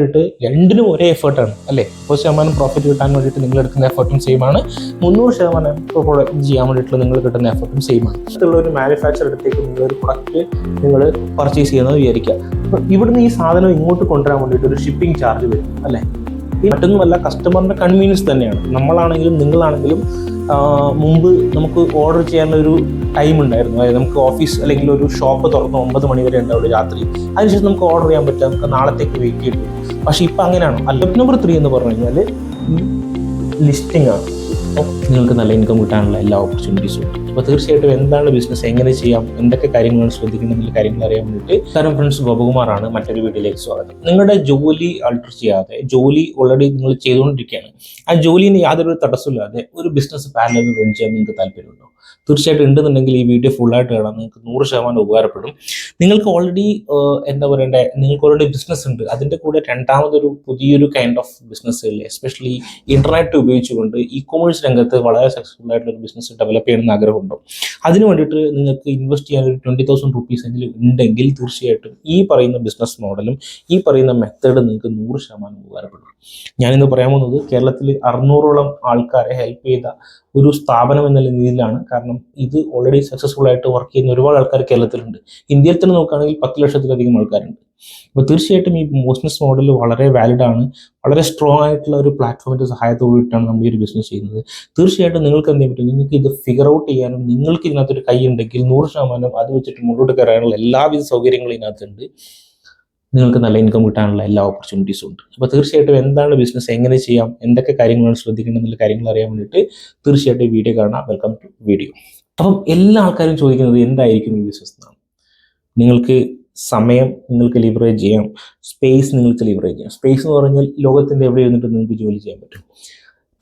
വേണ്ടിയിട്ട് രണ്ടിനും ഒരേ എഫേർട്ടാണ് അല്ലേ? മുപ്പത് ശതമാനം പ്രോഫിറ്റ് കിട്ടാൻ വേണ്ടിയിട്ട് നിങ്ങൾ എടുക്കുന്ന എഫേർട്ടും സെയിം ആണ്. മുന്നൂറ് ശതമാനം പ്രൊഡക്റ്റ് ചെയ്യാൻ വേണ്ടിയിട്ടുള്ള നിങ്ങൾ കിട്ടുന്ന എഫേർട്ടും സെയിം ആണ്. ഒരു മാനുഫാക്ചർ എടുത്തേക്ക് നിങ്ങൾ ഒരു പ്രൊഡക്റ്റ് നിങ്ങൾ പർച്ചേസ് ചെയ്യുന്നത് വിചാരിക്കുക. അപ്പോൾ ഇവിടുന്ന് ഈ സാധനം ഇങ്ങോട്ട് കൊണ്ടുവരാൻ വേണ്ടിയിട്ട് ഒരു ഷിപ്പിംഗ് ചാർജ് വരും അല്ലേ? മറ്റൊന്നുമല്ല കസ്റ്റമറിന്റെ കൺവീനിയൻസ് തന്നെയാണ്. നമ്മളാണെങ്കിലും നിങ്ങളാണെങ്കിലും മുമ്പ് നമുക്ക് ഓർഡർ ചെയ്യാനുള്ള ഒരു ടൈം ഉണ്ടായിരുന്നു. അതായത് നമുക്ക് ഓഫീസ് അല്ലെങ്കിൽ ഒരു ഷോപ്പ് തുറന്ന് ഒമ്പത് മണി വരെ ഉണ്ടാവുള്ളൂ രാത്രി. അതിനുശേഷം നമുക്ക് ഓർഡർ ചെയ്യാൻ പറ്റും. നമുക്ക് നാളത്തേക്ക് വെയിറ്റ് ചെയ്തു. പക്ഷെ ഇപ്പം അങ്ങനെയാണോ? അല്ല നമ്പർ ത്രീ എന്ന് പറഞ്ഞു കഴിഞ്ഞാൽ ലിസ്റ്റിംഗ് ആണ്. നിങ്ങൾക്ക് നല്ല ഇൻകം കിട്ടാനുള്ള എല്ലാ ഓപ്പർച്യൂണിറ്റീസും അപ്പൊ തീർച്ചയായിട്ടും എന്താണ് ബിസിനസ് എങ്ങനെ ചെയ്യാം എന്തൊക്കെ കാര്യങ്ങളാണ് ശ്രദ്ധിക്കുന്നത് കാര്യങ്ങൾ അറിയാൻ വേണ്ടിയിട്ട് കാരണം ഫ്രണ്ട്സ് ഗോപകുമാറാണ് മറ്റൊരു വീഡിയോയിലേക്ക് സ്വാഗതം. നിങ്ങളുടെ ജോലി അൾട്ടർ ചെയ്യാതെ ജോലി ഓൾറെഡി നിങ്ങൾ ചെയ്തുകൊണ്ടിരിക്കുകയാണ്. ആ ജോലിന് യാതൊരു തടസ്സമില്ലാതെ ഒരു ബിസിനസ് പാരലൽ റൺ ചെയ്യാൻ നിങ്ങൾക്ക് താല്പര്യമുണ്ടോ? തീർച്ചയായിട്ടും ഉണ്ടെന്നുണ്ടെങ്കിൽ ഈ വീഡിയോ ഫുള്ളായിട്ട് കാണാം നിങ്ങൾക്ക് നൂറ് ശതമാനം ഉപകാരപ്പെടും. നിങ്ങൾക്ക് ഓൾറെഡി എന്താ പറയണ്ടേ നിങ്ങൾക്ക് ഓൾറെഡി ബിസിനസ് ഉണ്ട്. അതിന്റെ കൂടെ രണ്ടാമതൊരു പുതിയൊരു കൈൻഡ് ഓഫ് ബിസിനസ് ബിസിനസ്സുകൾ എസ്പെഷ്യലി ഇന്റർനെറ്റ് ഉപയോഗിച്ചുകൊണ്ട് ഇ കോമേഴ്സ് രംഗത്ത് വളരെ സക്സസ്ഫുൾ ആയിട്ടുള്ള ഒരു ബിസിനസ് ഡെവലപ്പ് ചെയ്യണമെന്ന് ആഗ്രഹമുണ്ടോ. അതിന് വേണ്ടിയിട്ട് നിങ്ങൾക്ക് ഇൻവെസ്റ്റ് ചെയ്യാൻ ഒരു ട്വന്റി തൗസൻഡ് റുപ്പീസ് എങ്കിലും ഉണ്ടെങ്കിൽ തീർച്ചയായിട്ടും ഈ പറയുന്ന ബിസിനസ് മോഡലും ഈ പറയുന്ന മെത്തേഡ് നിങ്ങൾക്ക് നൂറ് ശതമാനം ഉപകാരപ്പെടും. ഞാനിന്ന് പറയാൻ പോകുന്നത് കേരളത്തിൽ അറുന്നൂറോളം ആൾക്കാരെ ഹെൽപ്പ് ചെയ്ത ഒരു സ്ഥാപനം എന്ന രീതിയിലാണ്. കാരണം ഇത് ഓൾറെഡി സക്സസ്ഫുൾ ആയിട്ട് വർക്ക് ചെയ്യുന്ന ഒരുപാട് ആൾക്കാർ കേരളത്തിലുണ്ട്. ഇന്ത്യയിൽ തന്നെ നോക്കുകയാണെങ്കിൽ പത്ത് ലക്ഷത്തിലധികം ആൾക്കാരുണ്ട്. അപ്പോൾ തീർച്ചയായിട്ടും ഈ ബിസിനസ് മോഡൽ വളരെ വാലിഡ് ആണ്. വളരെ സ്ട്രോങ് ആയിട്ടുള്ള ഒരു പ്ലാറ്റ്ഫോമിന്റെ സഹായത്തോടുകൂടിയിട്ടാണ് നമ്മൾ ഈ ഒരു ബിസിനസ് ചെയ്യുന്നത്. തീർച്ചയായിട്ടും നിങ്ങൾക്ക് എന്ത് പറ്റും? നിങ്ങൾക്ക് ഇത് ഫിഗർ ഔട്ട് ചെയ്യാനും നിങ്ങൾക്ക് ഇതിനകത്തൊരു കൈ ഉണ്ടെങ്കിൽ നൂറ് ശതമാനം അത് വെച്ചിട്ട് മുന്നോട്ട് കയറാനുള്ള എല്ലാവിധ സൗകര്യങ്ങളും ഇതിനകത്തുണ്ട്. നിങ്ങൾക്ക് നല്ല ഇൻകം കിട്ടാനുള്ള എല്ലാ ഓപ്പർച്യൂണിറ്റീസും ഉണ്ട്. അപ്പോൾ തീർച്ചയായിട്ടും എന്താണ് ബിസിനസ് എങ്ങനെ ചെയ്യാം എന്തൊക്കെ കാര്യങ്ങളാണ് ശ്രദ്ധിക്കേണ്ടത് എന്നുള്ള കാര്യങ്ങൾ അറിയാൻ വേണ്ടിയിട്ട് തീർച്ചയായിട്ടും വീഡിയോ കാണാം വെൽക്കം ടു വീഡിയോ അപ്പം എല്ലാ ആൾക്കാരും ചോദിക്കുന്നത് എന്തായിരിക്കും ഈ ബിസിനസ് എന്നാണ് നിങ്ങൾക്ക് സമയം നിങ്ങൾക്ക് ലിവറേജ് ചെയ്യാം. സ്പേസ് നിങ്ങൾക്ക് ലിവറേജ് ചെയ്യാം. സ്പേസ് എന്ന് പറഞ്ഞാൽ ലോകത്തിന്റെ എവിടെ ഇരുന്നിട്ട് നിങ്ങൾക്ക് ജോലി ചെയ്യാൻ പറ്റും.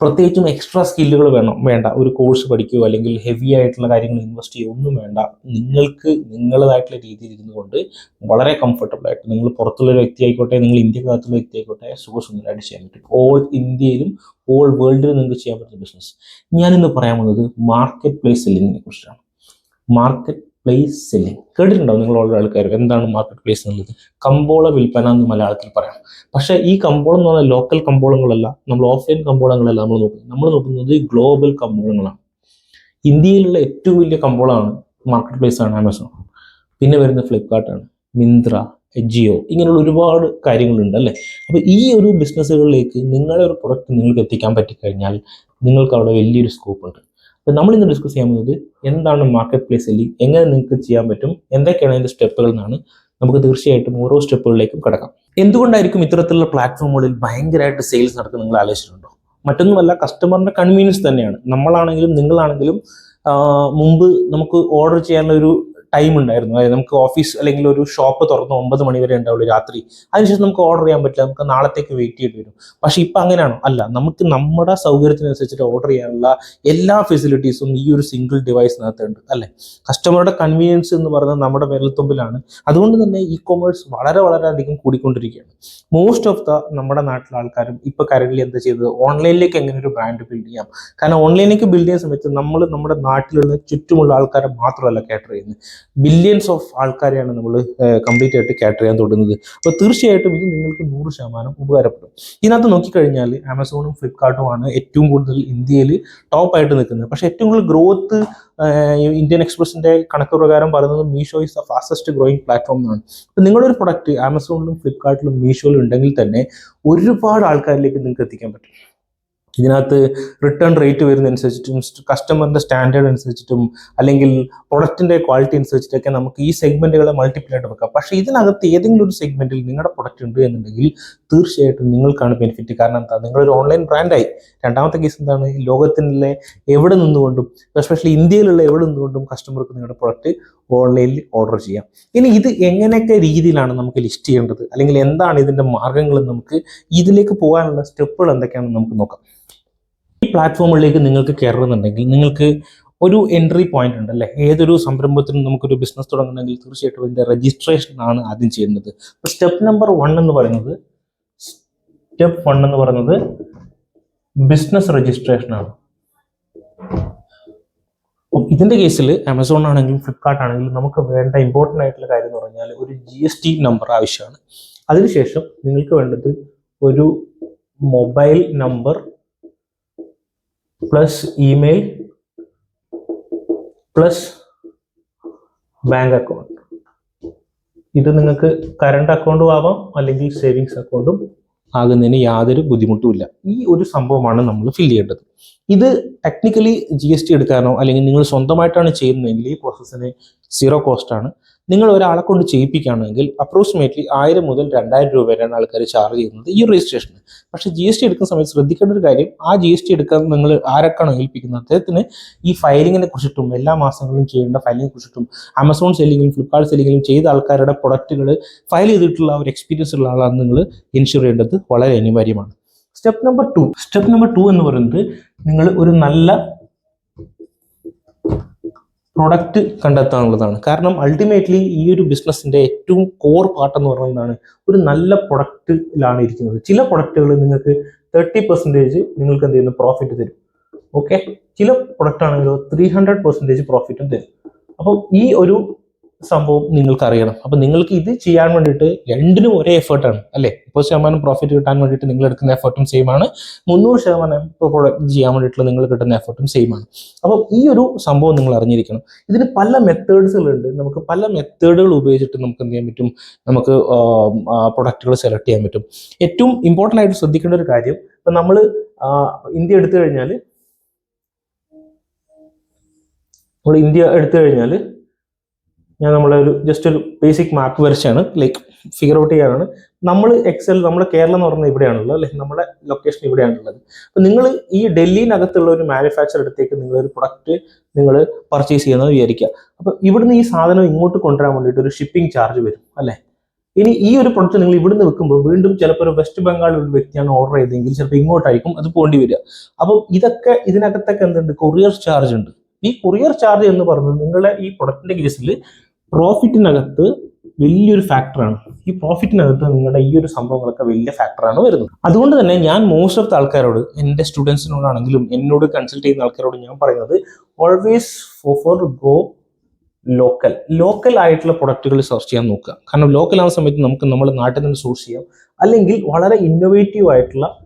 പ്രത്യേകിച്ചും എക്സ്ട്രാ സ്കില്ലുകൾ വേണം വേണ്ട. ഒരു കോഴ്സ് പഠിക്കുകയോ അല്ലെങ്കിൽ ഹെവി ആയിട്ടുള്ള കാര്യങ്ങൾ ഇൻവെസ്റ്റ് ചെയ്യുകയോ ഒന്നും വേണ്ട. നിങ്ങൾക്ക് നിങ്ങളതായിട്ടുള്ള രീതിയിൽ ഇരുന്നു കൊണ്ട് വളരെ കംഫർട്ടബിൾ ആയിട്ട് നിങ്ങൾ പുറത്തുള്ള ഒരു വ്യക്തി ആയിക്കോട്ടെ നിങ്ങൾ ഇന്ത്യക്കകത്തുള്ള വ്യക്തി ആയിക്കോട്ടെ സുഖസുന്ദരമായിട്ട് ചെയ്യാൻ പറ്റും. ഓൾ ഇന്ത്യയിലും ഓൾ വേൾഡിലും നിങ്ങൾക്ക് ചെയ്യാൻ പറ്റുന്ന ബിസിനസ് ഞാനിന്ന് പറയാൻ പോകുന്നത് മാർക്കറ്റ് പ്ലേസ് സെല്ലിങ്ങിനെ കുറിച്ചാണ്. മാർക്കറ്റ് പ്ലേസ് സെല്ലിംഗ് കേട്ടിട്ടുണ്ടാവും നിങ്ങൾ ഓരോ ആൾക്കാർ എന്താണ് മാർക്കറ്റ് പ്ലേസ് എന്നുള്ളത്. കമ്പോള വിൽപ്പന എന്ന് മലയാളത്തിൽ പറയാം. പക്ഷേ ഈ കമ്പോളം എന്ന് പറഞ്ഞാൽ ലോക്കൽ കമ്പോളങ്ങളല്ല നമ്മൾ ഓഫ്ലൈൻ കമ്പോളങ്ങളല്ല നമ്മൾ നോക്കുന്നത്. നമ്മൾ നോക്കുന്നത് ഗ്ലോബൽ കമ്പോളങ്ങളാണ്. ഇന്ത്യയിലുള്ള ഏറ്റവും വലിയ കമ്പോളമാണ് മാർക്കറ്റ് പ്ലേസ് ആണ് ആമസോൺ. പിന്നെ വരുന്നത് ഫ്ലിപ്കാർട്ടാണ് മിന്ത്ര ജിയോ ഇങ്ങനെയുള്ള ഒരുപാട് കാര്യങ്ങളുണ്ട് അല്ലേ? അപ്പോൾ ഈ ഒരു ബിസിനസ്സുകളിലേക്ക് നിങ്ങളുടെ ഒരു പ്രൊഡക്റ്റ് നിങ്ങൾക്ക് എത്തിക്കാൻ പറ്റിക്കഴിഞ്ഞാൽ നിങ്ങൾക്ക് അവിടെ വലിയൊരു സ്കോപ്പ് ഉണ്ട്. അപ്പോൾ നമ്മൾ ഇന്ന് ഡിസ്കസ് ചെയ്യാൻ പോകുന്നത് എന്താണ് മാർക്കറ്റ് പ്ലേസ് സെല്ലിംഗ് എങ്ങനെ നിങ്ങൾക്ക് ചെയ്യാൻ പറ്റും? എന്തൊക്കെയാണ് അതിന്റെ സ്റ്റെപ്പുകൾ എന്നാണ്. നമുക്ക് തീർച്ചയായിട്ടും ഓരോ സ്റ്റെപ്പുകളിലേക്കും കിടക്കാം. എന്തുകൊണ്ടായിരിക്കും ഇത്തരത്തിലുള്ള പ്ലാറ്റ്ഫോമുകളിൽ ഭയങ്കരമായിട്ട് സെയിൽസ് നടക്കുന്നത് നിങ്ങൾ ആലോചിച്ചിട്ടുണ്ടോ? മറ്റൊന്നുമല്ല കസ്റ്റമറിന്റെ കൺവീനിയൻസ് തന്നെയാണ്. നമ്മളാണെങ്കിലും നിങ്ങളാണെങ്കിലും മുമ്പ് നമുക്ക് ഓർഡർ ചെയ്യാനുള്ള ഒരു ടൈം ഉണ്ടായിരുന്നു. അതായത് നമുക്ക് ഓഫീസ് അല്ലെങ്കിൽ ഒരു ഷോപ്പ് തുറന്ന് ഒമ്പത് മണി വരെ ഉണ്ടാവുള്ളൂ രാത്രി. അതിനുശേഷം നമുക്ക് ഓർഡർ ചെയ്യാൻ പറ്റില്ല. നമുക്ക് നാളത്തേക്ക് വെയിറ്റ് ചെയ്യേണ്ടി വരും. പക്ഷേ ഇപ്പം അങ്ങനെയാണോ. അല്ല നമുക്ക് നമ്മുടെ സൗകര്യത്തിനനുസരിച്ചിട്ട് ഓർഡർ ചെയ്യാനുള്ള എല്ലാ ഫെസിലിറ്റീസും ഈ ഒരു സിംഗിൾ ഡിവൈസിനകത്തുണ്ട് അല്ലേ? കസ്റ്റമറുടെ കൺവീനിയൻസ് എന്ന് പറയുന്നത് നമ്മുടെ വിരൽത്തുമ്പിലാണ്. അതുകൊണ്ട് തന്നെ ഇ കൊമേഴ്സ് വളരെ വളരെ അധികം കൂടിക്കൊണ്ടിരിക്കുകയാണ്. മോസ്റ്റ് ഓഫ് ദ നമ്മുടെ നാട്ടിലെ ആൾക്കാരും ഇപ്പൊ കരണ്ടിൽ എന്താ ചെയ്തത്? ഓൺലൈനിലേക്ക് എങ്ങനെ ഒരു ബ്രാൻഡ് ബിൽഡ് ചെയ്യാം? കാരണം ഓൺലൈനിലേക്ക് ബിൽഡ് ചെയ്യുന്ന സമയത്ത് നമ്മൾ നമ്മുടെ നാട്ടിലുള്ള ചുറ്റുമുള്ള ആൾക്കാരെ മാത്രമല്ല കാറ്റർ ചെയ്യുന്നത്. ബില്യൺസ് ഓഫ് ആൾക്കാരെയാണ് നമ്മൾ കംപ്ലീറ്റ് ആയിട്ട് കാറ്റർ ചെയ്യാൻ തുടങ്ങുന്നത്. അപ്പോൾ തീർച്ചയായിട്ടും ഇത് നിങ്ങൾക്ക് നൂറ് ശതമാനം ഉപകാരപ്പെടും. ഇതിനകത്ത് നോക്കിക്കഴിഞ്ഞാൽ ആമസോണും ഫ്ലിപ്കാർട്ടുമാണ് ഏറ്റവും കൂടുതൽ ഇന്ത്യയിൽ ടോപ്പ് ആയിട്ട് നിൽക്കുന്നത്. പക്ഷേ ഏറ്റവും കൂടുതൽ ഗ്രോത്ത് ഇന്ത്യൻ എക്സ്പ്രസിന്റെ കണക്ക് പ്രകാരം പറയുന്നത് Meesho is the fastest growing platform എന്നാണ്. അപ്പോൾ നിങ്ങളുടെ ഒരു പ്രൊഡക്റ്റ് ആമസോണിലും ഫ്ലിപ്കാർട്ടിലും മീഷോയിലും ഉണ്ടെങ്കിൽ തന്നെ ഒരുപാട് ആൾക്കാരിലേക്ക് നിങ്ങൾക്ക് എത്തിക്കാൻ പറ്റും. ഇതിനകത്ത് റിട്ടേൺ റേറ്റ് വരുന്നതനുസരിച്ചിട്ടും കസ്റ്റമറിന്റെ സ്റ്റാൻഡേർഡ് അനുസരിച്ചിട്ടും അല്ലെങ്കിൽ പ്രൊഡക്റ്റിന്റെ ക്വാളിറ്റി അനുസരിച്ചിട്ടൊക്കെ നമുക്ക് ഈ സെഗ്മെന്റുകളെ മൾട്ടിപ്ലൈ ആയിട്ട് വെക്കാം. പക്ഷേ ഇതിനകത്ത് ഏതെങ്കിലും ഒരു സെഗ്മെന്റിൽ നിങ്ങളുടെ പ്രൊഡക്റ്റ് ഉണ്ട് എന്നുണ്ടെങ്കിൽ തീർച്ചയായിട്ടും നിങ്ങൾക്കാണ് ബെനിഫിറ്റ് കാരണം എന്താ? നിങ്ങളൊരു ഓൺലൈൻ ബ്രാൻഡായി രണ്ടാമത്തെ കേസ് എന്താണ്? ലോകത്തിലെ എവിടെ നിന്നുകൊണ്ടും എസ്പെഷ്യലി ഇന്ത്യയിലുള്ള എവിടെ നിന്നുകൊണ്ടും കസ്റ്റമർക്ക് നിങ്ങളുടെ പ്രൊഡക്റ്റ് ഓൺലൈനിൽ ഓർഡർ ചെയ്യാം. ഇനി ഇത് എങ്ങനെയൊക്കെ രീതിയിലാണ് നമുക്ക് ലിസ്റ്റ് ചെയ്യേണ്ടത്? അല്ലെങ്കിൽ എന്താണ് ഇതിന്റെ മാർഗങ്ങൾ നമുക്ക് ഇതിലേക്ക് പോകാനുള്ള സ്റ്റെപ്പുകൾ എന്തൊക്കെയാണെന്ന് നമുക്ക് നോക്കാം. ഈ പ്ലാറ്റ്ഫോമുകളിലേക്ക് നിങ്ങൾക്ക് കയറുന്നുണ്ടെങ്കിൽ നിങ്ങൾക്ക് ഒരു എൻട്രി പോയിന്റ് ഉണ്ട് അല്ലേ? ഏതൊരു സംരംഭത്തിനും നമുക്കൊരു ബിസിനസ് തുടങ്ങണമെങ്കിൽ തീർച്ചയായിട്ടും അതിന്റെ രജിസ്ട്രേഷൻ ആണ് ആദ്യം ചെയ്യുന്നത് സ്റ്റെപ്പ് നമ്പർ വൺ എന്ന് പറയുന്നത് സ്റ്റെപ്പ് വൺ എന്ന് പറയുന്നത് ബിസിനസ് രജിസ്ട്രേഷൻ ആണ്. ഇതിന്റെ കേസിൽ ആമസോൺ ആണെങ്കിലും ഫ്ലിപ്കാർട്ട് ആണെങ്കിലും നമുക്ക് വേണ്ട ഇമ്പോർട്ടന്റ് ആയിട്ടുള്ള കാര്യം എന്ന് പറഞ്ഞാൽ ഒരു ജി എസ് ടി നമ്പർ ആവശ്യമാണ്. അതിനുശേഷം നിങ്ങൾക്ക് വേണ്ടത് ഒരു mobile number plus email plus bank account ഇത് നിങ്ങൾക്ക് കറണ്ട് അക്കൗണ്ടും ആവാം അല്ലെങ്കിൽ സേവിങ്സ് അക്കൗണ്ടും ആകുന്നതിന് യാതൊരു ബുദ്ധിമുട്ടുമില്ല ഈ ഒരു സംഭവമാണ് നമ്മൾ ഫില്ല് ചെയ്യേണ്ടത്. ഇത് ടെക്നിക്കലി ജി എസ് ടി എടുക്കാനോ അല്ലെങ്കിൽ നിങ്ങൾ സ്വന്തമായിട്ടാണ് ചെയ്യുന്നതെങ്കിൽ ഈ പ്രോസസ്സിന് സീറോ കോസ്റ്റ് ആണ്. നിങ്ങൾ ഒരാളെ കൊണ്ട് ചെയ്യിപ്പിക്കുകയാണെങ്കിൽ അപ്രോക്സിമേറ്റ്ലി ആയിരം മുതൽ രണ്ടായിരം രൂപ വരെയാണ് ആൾക്കാർ ചാർജ് ചെയ്യുന്നത് ഈ രജിസ്ട്രേഷന് പക്ഷേ ജി എസ് ടി എടുക്കുന്ന സമയത്ത് ശ്രദ്ധിക്കേണ്ട ഒരു കാര്യം ആ ജി എസ് ടി എടുക്കാൻ നിങ്ങൾ ആരൊക്കെയാണോ ഏൽപ്പിക്കുന്നത്? അദ്ദേഹത്തിന് ഈ ഫയലിങ്ങിനെ കുറിച്ചിട്ടും എല്ലാ മാസങ്ങളിലും ചെയ്യേണ്ട ഫയലിങ്ങിനെ കുറിച്ചിട്ടും ആമസോൺ സെല്ലിങ്ങിലും ഫ്ലിപ്കാർട്ട് സെല്ലിങ്ങിലും ചെയ്ത ആൾക്കാരുടെ പ്രൊഡക്റ്റുകൾ ഫയൽ ചെയ്തിട്ടുള്ള ഒരു എക്സ്പീരിയൻസ് ഉള്ള ആളാണ് നിങ്ങൾ ഇൻഷുർ ചെയ്യേണ്ടത്. വളരെ അനിവാര്യമാണ്. Step number two step number two എന്ന് പറയുന്നത് നിങ്ങൾ ഒരു നല്ല പ്രൊഡക്റ്റ് കണ്ടെത്താനുള്ളതാണ് കാരണം അൾട്ടിമേറ്റ്ലി ഈ ഒരു ബിസിനസ്സിന്റെ ഏറ്റവും കോർ പാർട്ട് എന്ന് പറയുന്നതാണ് ഒരു നല്ല പ്രൊഡക്റ്റിലാണ് ഇരിക്കുന്നത്. ചില പ്രൊഡക്റ്റുകൾ നിങ്ങൾക്ക് തേർട്ടി പെർസെന്റേജ് നിങ്ങൾക്ക് എന്ത് ചെയ്യുന്നു? പ്രോഫിറ്റ് തരും. ഓക്കെ ചില പ്രൊഡക്റ്റ് ആണെങ്കിലോ ത്രീ ഹൺഡ്രഡ് പെർസെന്റേജ് പ്രോഫിറ്റും തരും. അപ്പോൾ ഈ ഒരു സംഭവം നിങ്ങൾക്ക് അപ്പൊ നിങ്ങൾക്ക് ഇത് ചെയ്യാൻ വേണ്ടിയിട്ട് രണ്ടിനും ഒരേ എഫേർട്ടാണ് അല്ലെ? മുപ്പത് ശതമാനം പ്രോഫിറ്റ് കിട്ടാൻ വേണ്ടിയിട്ട് നിങ്ങൾ എടുക്കുന്ന എഫേർട്ടും സെയിം ആണ്. മുന്നൂറ് ശതമാനം പ്രോഡക്റ്റ് ചെയ്യാൻ വേണ്ടിയിട്ടുള്ള നിങ്ങൾ കിട്ടുന്ന എഫേർട്ടും സെയിം ആണ്. അപ്പം ഈ ഒരു സംഭവം നിങ്ങൾ അറിഞ്ഞിരിക്കണം. ഇതിന് പല മെത്തേഡ്സുകളുണ്ട് നമുക്ക് പല മെത്തേഡുകൾ ഉപയോഗിച്ചിട്ട് നമുക്ക് എന്ത് ചെയ്യാൻ പറ്റും? നമുക്ക് പ്രൊഡക്റ്റുകൾ സെലക്ട് ചെയ്യാൻ പറ്റും. ഏറ്റവും ഇമ്പോർട്ടന്റ് ആയിട്ട് ശ്രദ്ധിക്കേണ്ട ഒരു കാര്യം ഇപ്പം നമ്മൾ ഇന്ത്യ എടുത്തു കഴിഞ്ഞാൽ നമ്മൾ ഇന്ത്യ എടുത്തു കഴിഞ്ഞാൽ ഞാൻ നമ്മളെ ഒരു ജസ്റ്റ് ഒരു ബേസിക് മാപ്പ് വരച്ചാണ്. ലൈക്ക് ഫിഗർ ഔട്ട് ചെയ്യാനാണ്. നമ്മൾ എക്സൽ നമ്മുടെ കേരളം എന്ന് പറഞ്ഞാൽ ഇവിടെയാണുള്ളത് അല്ലെങ്കിൽ നമ്മുടെ ലൊക്കേഷൻ ഇവിടെയാണുള്ളത്. അപ്പം നിങ്ങൾ ഈ ഡൽഹിനകത്തുള്ള ഒരു മാനുഫാക്ചർ അടുത്തേക്ക് നിങ്ങളൊരു പ്രൊഡക്റ്റ് നിങ്ങൾ പർച്ചേസ് ചെയ്യുന്നത് വിചാരിക്കുക. അപ്പം ഇവിടുന്ന് ഈ സാധനം ഇങ്ങോട്ട് കൊണ്ടുവരാൻ വേണ്ടിയിട്ട് ഒരു ഷിപ്പിംഗ് ചാർജ് വരും അല്ലേ? ഇനി ഈ ഒരു പ്രൊഡക്റ്റ് നിങ്ങൾ ഇവിടുന്ന് വെക്കുമ്പോൾ വീണ്ടും ചിലപ്പോൾ ഒരു വെസ്റ്റ് ബംഗാൾ ഒരു വ്യക്തിയാണ് ഓർഡർ ചെയ്തെങ്കിൽ ചിലപ്പോൾ ഇങ്ങോട്ടായിരിക്കും അത് പോകേണ്ടി വരിക. അപ്പം ഇതൊക്കെ ഇതിനകത്തൊക്കെ എന്തുണ്ട്? കൊറിയർ ചാർജ് ഉണ്ട്. ഈ കൊറിയർ ചാർജ് എന്ന് പറയുന്നത് നിങ്ങളുടെ ഈ പ്രൊഡക്റ്റിന്റെ കേസിൽ പ്രോഫിറ്റിനകത്ത് വലിയൊരു ഫാക്ടറാണ് ഈ പ്രോഫിറ്റിനകത്ത് നിങ്ങളുടെ ഈ ഒരു സംഭവങ്ങളൊക്കെ വലിയ ഫാക്ടറാണ് വരുന്നത്. അതുകൊണ്ട് തന്നെ ഞാൻ മോസ്റ്റ് ഓഫ് ദ ആൾക്കാരോട് എന്റെ സ്റ്റുഡൻസിനോടാണെങ്കിലും എന്നോട് കൺസൾട്ട് ചെയ്യുന്ന ആൾക്കാരോട് ഞാൻ പറയുന്നത് always for go local local ആയിട്ടുള്ള പ്രൊഡക്റ്റുകൾ സെർച്ച് ചെയ്യാൻ നോക്കുക. കാരണം ലോക്കൽ ആവുന്ന സമയത്ത് നമുക്ക് നമ്മുടെ നാട്ടിൽ നിന്ന് സോഴ്സ് ചെയ്യാം. അല്ലെങ്കിൽ വളരെ ഇന്നോവേറ്റീവ് ആയിട്ടുള്ള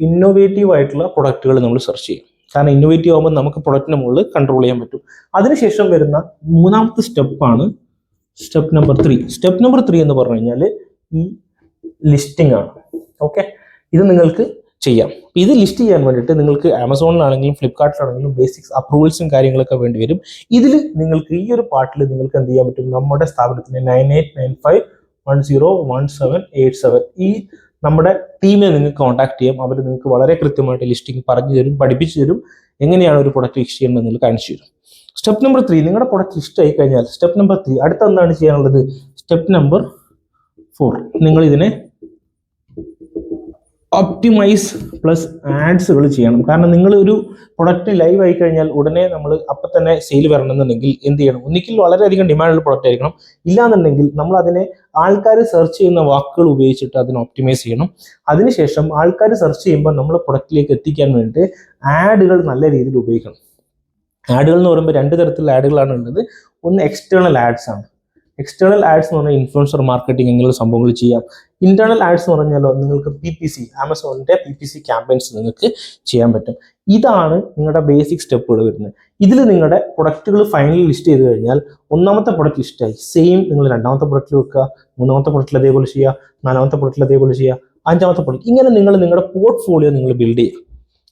ഇന്നോവേറ്റീവ് ആയിട്ടുള്ള പ്രൊഡക്റ്റുകൾ നമ്മൾ സെർച്ച് ചെയ്യും. കാരണം ഇന്നോവേറ്റീവ് ആകുമ്പോൾ നമുക്ക് പ്രൊഡക്റ്റിന് മുകളിൽ കൺട്രോൾ ചെയ്യാൻ പറ്റും. അതിനുശേഷം വരുന്ന മൂന്നാമത്തെ സ്റ്റെപ്പാണ് step number three step number three എന്ന് പറഞ്ഞു കഴിഞ്ഞാൽ ലിസ്റ്റിംഗ് ആണ്. ഓക്കെ ഇത് നിങ്ങൾക്ക് ചെയ്യാം. ഇത് ലിസ്റ്റ് ചെയ്യാൻ വേണ്ടിയിട്ട് നിങ്ങൾക്ക് ആമസോണിലാണെങ്കിലും ഫ്ലിപ്കാർട്ടിലാണെങ്കിലും ബേസിക്സ് അപ്രൂവൽസും കാര്യങ്ങളൊക്കെ വേണ്ടി വരും. ഇതിൽ നിങ്ങൾക്ക് ഈ ഒരു പാർട്ടിൽ നിങ്ങൾക്ക് എന്ത് ചെയ്യാൻ പറ്റും? നമ്മുടെ സ്ഥാപനത്തിന് nine eight nine five one zero one seven eight seven ഈ നമ്മുടെ ടീമിനെ നിങ്ങൾക്ക് കോൺടാക്ട് ചെയ്യാം. അവർ നിങ്ങൾക്ക് വളരെ കൃത്യമായിട്ട് ലിസ്റ്റിംഗ് പറഞ്ഞു തരും പഠിപ്പിച്ചു തരും. എങ്ങനെയാണ് ഒരു പ്രൊഡക്റ്റ് ലിസ്റ്റ് ചെയ്യേണ്ടത് നിങ്ങൾ കാണിച്ചു തരും. സ്റ്റെപ്പ് നമ്പർ ത്രീ നിങ്ങളുടെ പ്രൊഡക്റ്റ് ലിസ്റ്റ് ആയി കഴിഞ്ഞാൽ സ്റ്റെപ്പ് നമ്പർ ത്രീ അടുത്ത എന്താണ് ചെയ്യാനുള്ളത്? സ്റ്റെപ്പ് നമ്പർ ഫോർ നിങ്ങൾ ഇതിനെ ഒപ്റ്റിമൈസ് പ്ലസ് ആഡ്സുകൾ ചെയ്യണം. കാരണം നിങ്ങൾ ഒരു പ്രൊഡക്റ്റ് ലൈവ് ആയി കഴിഞ്ഞാൽ ഉടനെ നമ്മൾ അപ്പം തന്നെ സെയിൽ വരണമെന്നുണ്ടെങ്കിൽ എന്ത് ചെയ്യണം? ഒന്നിക്കിൽ വളരെയധികം ഡിമാൻഡുള്ള പ്രൊഡക്റ്റ് ആയിരിക്കണം. ഇല്ലാന്നുണ്ടെങ്കിൽ നമ്മൾ അതിനെ ആൾക്കാർ സെർച്ച് ചെയ്യുന്ന വാക്കുകൾ ഉപയോഗിച്ചിട്ട് അതിനെ ഒപ്റ്റിമൈസ് ചെയ്യണം. അതിനുശേഷം ആൾക്കാർ സെർച്ച് ചെയ്യുമ്പോൾ നമ്മൾ പ്രൊഡക്റ്റിലേക്ക് എത്തിക്കാൻ വേണ്ടിയിട്ട് ആഡുകൾ നല്ല രീതിയിൽ ഉപയോഗിക്കണം. ആഡുകൾ എന്ന് പറയുമ്പോൾ രണ്ട് തരത്തിലുള്ള ആഡുകളാണ് ഉള്ളത്. ഒന്ന് എക്സ്റ്റേണൽ ആഡ്സ് ആണ്. എക്സ്റ്റേണൽ ആഡ്സ് എന്ന് പറഞ്ഞാൽ ഇൻഫ്ലുവൻസർ മാർക്കറ്റിംഗ് എന്നുള്ള സംഭവങ്ങൾ ചെയ്യാം. ഇന്റേണൽ ആഡ്സ് എന്ന് പറഞ്ഞാലോ നിങ്ങൾക്ക് പി പി സി ആമസോണിന്റെ പി പി സി ക്യാമ്പയിൻസ് നിങ്ങൾക്ക് ചെയ്യാൻ പറ്റും. ഇതാണ് നിങ്ങളുടെ ബേസിക് സ്റ്റെപ്പുകൾ വരുന്നത്. ഇതിൽ നിങ്ങളുടെ പ്രൊഡക്റ്റുകൾ ഫൈനലി ലിസ്റ്റ് ചെയ്ത് കഴിഞ്ഞാൽ ഒന്നാമത്തെ പ്രൊഡക്റ്റ് ലിസ്റ്റായി സെയിം നിങ്ങൾ രണ്ടാമത്തെ പ്രൊഡക്റ്റിൽ വെക്കുക മൂന്നാമത്തെ പ്രൊഡക്റ്റിൽ അതേപോലെ ചെയ്യുക നാലാമത്തെ പ്രൊഡക്റ്റിൽ അതേപോലെ ചെയ്യുക അഞ്ചാമത്തെ പ്രൊഡക്റ്റ് ഇങ്ങനെ നിങ്ങൾ നിങ്ങളുടെ പോർട്ട്ഫോളിയോ നിങ്ങൾ ബിൽഡ് ചെയ്യുക.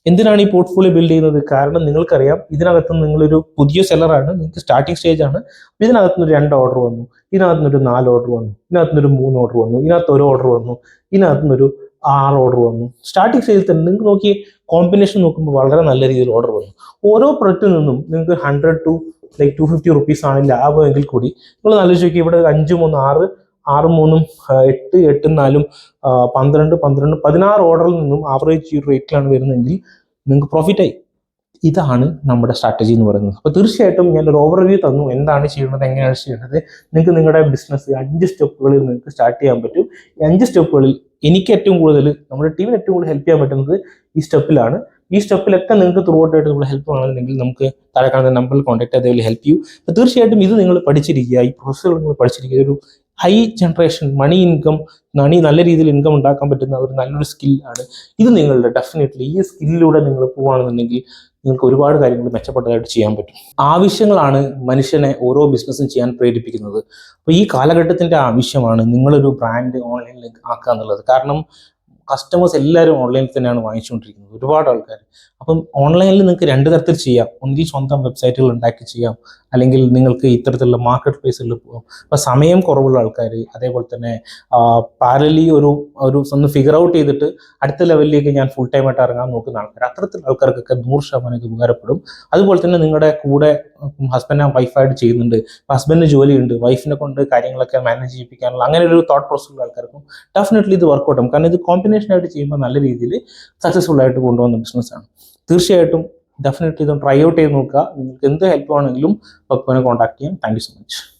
എന്തിനാണ് ഈ പോർട്ട്ഫോളിയോ ബിൽഡ് ചെയ്യുന്നത്? കാരണം നിങ്ങൾക്കറിയാം ഇതിനകത്ത് നിങ്ങളൊരു പുതിയ സെല്ലറാണ് നിങ്ങൾക്ക് സ്റ്റാർട്ടിംഗ് സ്റ്റേജ് ആണ്. ഒരു രണ്ട് ഓർഡർ വന്നു ഇതിനകത്ത് നിന്ന് ഒരു നാല് ഓർഡർ വന്നു ഇതിനകത്ത് നിന്ന് ഒരു മൂന്ന് ഓർഡർ വന്നു ഇതിനകത്ത് ഒരു ഓർഡർ വന്നു ഇതിനകത്ത് നിന്ന് ഒരു ആറ് ഓർഡർ വന്നു. സ്റ്റാർട്ടിംഗ് സെയിൽ തന്നെ നിങ്ങൾക്ക് നോക്കി കോമ്പിനേഷൻ നോക്കുമ്പോൾ വളരെ നല്ല രീതിയിൽ ഓർഡർ വന്നു. ഓരോ പ്രൊഡക്റ്റിൽ നിന്നും നിങ്ങൾക്ക് hundred to like to fifty rupees ആണ് ലാഭമെങ്കിൽ കൂടി നിങ്ങൾ നല്ല നോക്കി ഇവിടെ അഞ്ച് മൂന്ന് ആറ് ആറ് മൂന്നും എട്ട് എട്ട് നാലും പന്ത്രണ്ട് പന്ത്രണ്ട് പതിനാറ് ഓർഡറിൽ നിന്നും ആവറേജ് ഈ റേറ്റിലാണ് വരുന്നതെങ്കിൽ നിങ്ങൾക്ക് പ്രോഫിറ്റ് ആയി. ഇതാണ് നമ്മുടെ സ്ട്രാറ്റജി എന്ന് പറയുന്നത്. അപ്പോൾ തീർച്ചയായിട്ടും ഞാൻ ഒരു ഓവർവ്യൂ തന്നു. എന്താണ് ചെയ്യുന്നത് എങ്ങനെയാണ് ചെയ്യുന്നത് നിങ്ങൾക്ക് നിങ്ങളുടെ ബിസിനസ് അഞ്ച് സ്റ്റെപ്പുകളിൽ നിങ്ങൾക്ക് സ്റ്റാർട്ട് ചെയ്യാൻ പറ്റും. ഈ അഞ്ച് സ്റ്റെപ്പുകളിൽ എനിക്ക് ഏറ്റവും കൂടുതൽ നമ്മുടെ ടീമിന് ഏറ്റവും കൂടുതൽ ഹെൽപ്പ് ചെയ്യാൻ പറ്റുന്നത് ഈ സ്റ്റെപ്പിലാണ്. ഈ സ്റ്റെപ്പിലൊക്കെ നിങ്ങൾക്ക് ത്രൂ ഔട്ട് ആയിട്ട് നമ്മൾ ഹെൽപ്പ് വേണമെന്നുണ്ടെങ്കിൽ നമുക്ക് താഴെ കാണുന്ന നമ്പറിൽ കോൺടാക്ട് അതേപോലെ ഹെൽപ്പ് ചെയ്യൂ. അപ്പോൾ തീർച്ചയായിട്ടും ഇത് നിങ്ങൾ പഠിച്ചിരിക്കുക ഈ പ്രോസസ്സുകൾ നിങ്ങൾ പഠിച്ചിരിക്കുക. ഒരു high generation money income money നല്ല രീതിയിൽ ഇൻകം ഉണ്ടാക്കാൻ പറ്റുന്ന ഒരു നല്ലൊരു സ്കിൽ ആണ്. ഇത് നിങ്ങളുടെ ഡെഫിനറ്റ്ലി ഈ സ്കില്ലിലൂടെ നിങ്ങൾ പോവുകയാണെന്നുണ്ടെങ്കിൽ നിങ്ങൾക്ക് ഒരുപാട് കാര്യങ്ങൾ മെച്ചപ്പെട്ടതായിട്ട് ചെയ്യാൻ പറ്റും. ആവശ്യങ്ങളാണ് മനുഷ്യനെ ഓരോ ബിസിനസ്സും ചെയ്യാൻ പ്രേരിപ്പിക്കുന്നത്. അപ്പോൾ ഈ കാലഘട്ടത്തിന്റെ ആവശ്യമാണ് നിങ്ങളൊരു ബ്രാൻഡ് ഓൺലൈനിൽ ആക്കുക എന്നുള്ളത്. കാരണം കസ്റ്റമേഴ്സ് എല്ലാവരും ഓൺലൈനിൽ തന്നെയാണ് വാങ്ങിച്ചുകൊണ്ടിരിക്കുന്നത്. ഒരുപാട് ആൾക്കാർ അപ്പം ഓൺലൈനിൽ നിങ്ങൾക്ക് രണ്ട് തരത്തിൽ ചെയ്യാം. ഒന്നുകിൽ സ്വന്തം വെബ്സൈറ്റുകൾ ഉണ്ടാക്കി ചെയ്യാം. അല്ലെങ്കിൽ നിങ്ങൾക്ക് ഇത്തരത്തിലുള്ള മാർക്കറ്റ് പ്ലേസിൽ പോകും അപ്പോൾ സമയം കുറവുള്ള ആൾക്കാർ അതേപോലെ തന്നെ പാരലി ഒരു ഒരു ഒന്ന് ഫിഗർ ഔട്ട് ചെയ്തിട്ട് അടുത്ത ലെവലിലേക്ക് ഞാൻ ഫുൾ ടൈം ആയിട്ട് ഇറങ്ങാൻ നോക്കുന്ന ആൾക്കാർ അത്തരത്തിലുള്ള ആൾക്കാർക്കൊക്കെ നൂറ് ശതമാനം ഇത് ഉപകാരപ്പെടും. അതുപോലെ തന്നെ നിങ്ങളുടെ കൂടെ ഹസ്ബൻഡ് വൈഫായിട്ട് ചെയ്യുന്നുണ്ട്. ഹസ്ബൻഡിന് ജോലിയുണ്ട്. വൈഫിനെ കൊണ്ട് കാര്യങ്ങളൊക്കെ മാനേജ് ചെയ്യിപ്പിക്കാനുള്ള അങ്ങനെ ഒരു തോട്ട് പ്രോസസ് ഉള്ള ആൾക്കാർക്കും ഡെഫിനറ്റ്ലി ഇത് വർക്കൗട്ട് ആവും. കാരണം ഇത് കോമ്പിനേഷൻ ആയിട്ട് ചെയ്യുമ്പോൾ നല്ല രീതിയിൽ സക്സസ്ഫുൾ ആയിട്ട് കൊണ്ടുപോകുന്ന ബിസിനസ്സാണ് തീർച്ചയായിട്ടും ഡെഫിനറ്റ്ലി ഇതൊന്ന് ട്രൈ ഔട്ട് ചെയ്ത് നോക്കുക. നിങ്ങൾക്ക് എന്ത് ഹെൽപ്പ് ആണെങ്കിലും പക്വനെ കോൺടാക്ട് ചെയ്യാം. Thank so much